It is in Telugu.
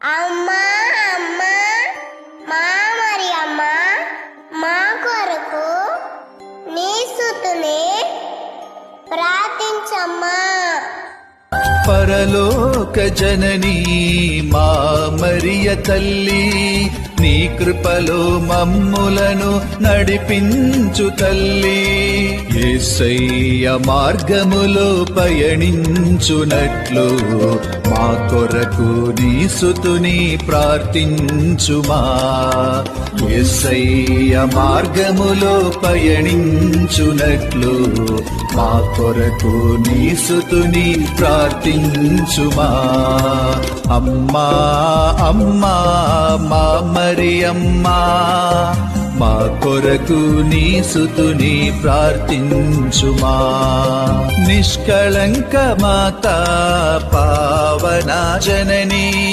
అమ్మా అమ్మా మా మరి అమ్మా మా కొరకు నీ సుతునే ప్రార్థించమ్మా. పరలోక జననీ మా మరియ తల్లి నీ కృపలో మమ్ములను నడిపించు తల్లి. ఏసయ్య మార్గములో పయనించునట్లు మా కొరకు నీ సుతుని ప్రార్థించుమా. యేసయ్య మార్గములో పయనించునట్లు మా కొరకు నీ సుతుని ప్రార్థించుమా. అమ్మా అమ్మా మా మరి అమ్మా మా కొరకు నీ సుతుని ప్రార్థించుమా. నిష్కళంక మాత పావనా జననీ.